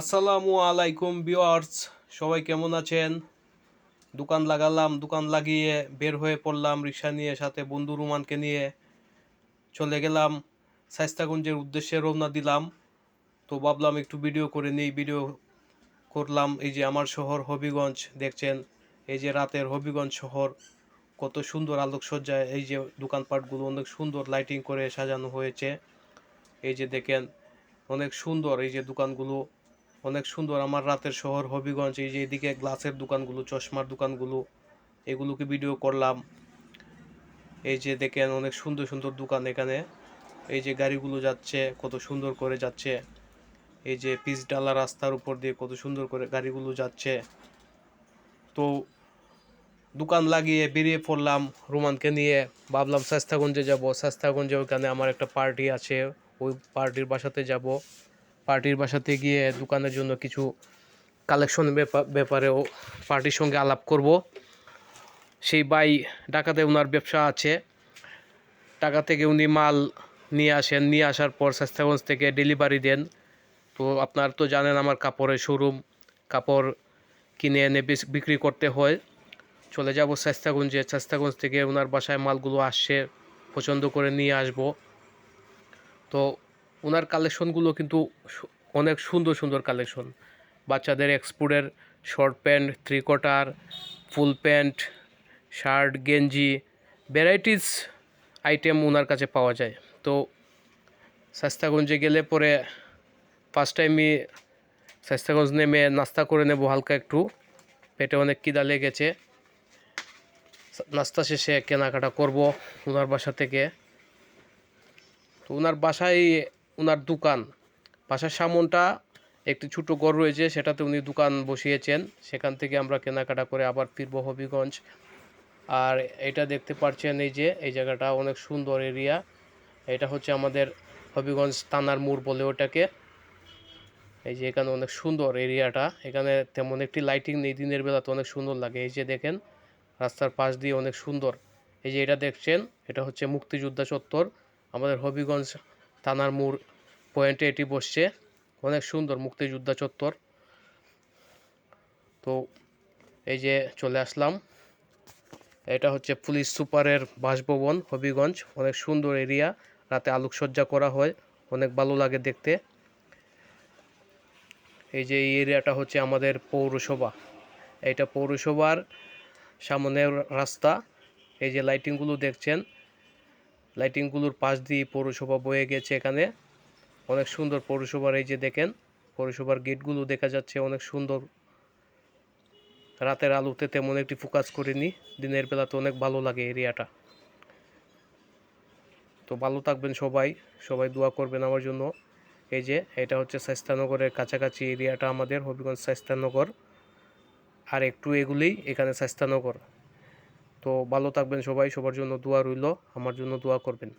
আসসালামু আলাইকুম বিওয়ার্স সবাই কেমন আছেন? দোকান লাগালাম, দোকান লাগিয়ে বের হয়ে পড়লাম রিক্সা নিয়ে, সাথে বন্ধু রুমানকে নিয়ে চলে গেলাম। শাইস্তাগঞ্জের উদ্দেশ্যে রওনা দিলাম। তো ভাবলাম একটু ভিডিও করে নিই ভিডিও করলাম। এই যে আমার শহর হবিগঞ্জ, দেখছেন? এই যে রাতের হবিগঞ্জ শহর, কত সুন্দর আলোকসজ্জায় এই যে দোকানপাটগুলো অনেক সুন্দর লাইটিং করে সাজানো হয়েছে। এই যে দেখেন, অনেক সুন্দর এই যে দোকানগুলো। অনেক সুন্দর। আমার রাতের শহর হবিগঞ্জ, এই যে এদিকে গ্লাসের দোকানগুলো, চশমার দোকানগুলো, এগুলোকে ভিডিও করলাম। এই যে দেখেন অনেক সুন্দর সুন্দর দোকান এখানে। এই যে গাড়িগুলো যাচ্ছে, কত সুন্দর করে যাচ্ছে। এই যে পিচ ডালা রাস্তার উপর দিয়ে কত সুন্দর করে গাড়িগুলো যাচ্ছে। তো দোকান লাগিয়ে বেরিয়ে পড়লাম রোমানকে নিয়ে। ভাবলাম শাস্তাগঞ্জে যাব। শাস্তাগঞ্জে ওখানে আমার একটা পার্টি আছে। ওই পার্টির বাসাতে যাব। পার্টির বাসাতে গিয়ে দোকানের জন্য কিছু কালেকশন ব্যাপারেও পার্টির সঙ্গে আলাপ করব। সেই বাই ঢাকাতে ওনার ব্যবসা আছে। টাকা থেকে উনি মাল নিয়ে আসেন। নিয়ে আসার পর স্বাস্থ্যগঞ্জ থেকে ডেলিভারি দেন। তো আপনার তো জানেন আমার কাপড়ের শোরুম কাপড় কিনে এনে বিক্রি করতে হয়। চলে যাব স্বাস্থ্যগঞ্জে। স্বাস্থ্যগঞ্জ থেকে ওনার বাসায় মালগুলো আসছে। পছন্দ করে নিয়ে আসব। তো ওনার কালেকশনগুলো কিন্তু অনেক সুন্দর সুন্দর কালেকশন বাচ্চাদের এক্সপোর্টের short pant three quarter full pant shirt গেঞ্জি ভ্যারাইটিস আইটেম ওনার কাছে পাওয়া যায়। তো শাস্তাগঞ্জে গেলে পরে ফার্স্ট টাইমই শাস্তাগঞ্জ নেমে নাস্তা করে নেব হালকা একটু। পেটে অনেক কিদা লেগেছে। নাস্তা শেষে কেনাকাটা করব ওনার বাসা থেকে। তো ওনার বাসায় ওনার দোকান। বাসার সামনটা একটি ছোট ঘর রয়েছে, সেটাতে উনি দোকান বসিয়েছেন। সেখান থেকে আমরা কেনাকাটা করে আবার ফিরবো হবিগঞ্জ। আর এটা দেখতে পাচ্ছেন এই যে, এই জায়গাটা অনেক সুন্দর এরিয়া। এটা হচ্ছে আমাদের হবিগঞ্জ থানার মোড় বলে ওটাকে। এই যে এখানে অনেক সুন্দর এরিয়াটা। এখানে তেমন একটি লাইটিং নেই, দিনের বেলা তো অনেক সুন্দর লাগে। এই যে দেখেন, রাস্তার পাশ দিয়ে অনেক সুন্দর। এই যে এটা দেখছেন, এটা হচ্ছে মুক্তিযোদ্ধা চত্বর। আমাদের হবিগঞ্জ থানার মোড় পয়েন্টে এটি বসছে। অনেক সুন্দর মুক্তিযোদ্ধা চত্বর। তো এই যে চলে আসলাম। এটা হচ্ছে পুলিশ সুপারের বাসভবন, হবিগঞ্জ। অনেক সুন্দর এরিয়া। রাতে আলোকসজ্জা করা হয়। অনেক ভালো লাগে দেখতে। এই যে এই এরিয়াটা হচ্ছে আমাদের পৌরসভা। এটা পৌরসভার সামনের রাস্তা। এই যে লাইটিংগুলো দেখছেন। লাইটিংগুলোর পাশ দিয়ে পৌরসভা বয়ে গেছে এখানে। অনেক সুন্দর পৌরসভার এই যে দেখেন, পৌরসভার গেটগুলো দেখা যাচ্ছে অনেক সুন্দর। রাতের আলোতে তেমন একটি ফোকাস করিনি, দিনের বেলাতে অনেক ভালো লাগে এরিয়াটা। তো ভালো থাকবেন সবাই সবাই দোয়া করবেন আমার জন্য। এই যে, এটা হচ্ছে শাস্তানগরের কাছাকাছি এরিয়াটা আমাদের, হবিগঞ্জ শাস্তানগর আর একটু এগুলি এখানে শাস্তানগর তো ভালো থাকবেন সবাই সবার জন্য দোয়া রইল আমার জন্য দোয়া করবেন।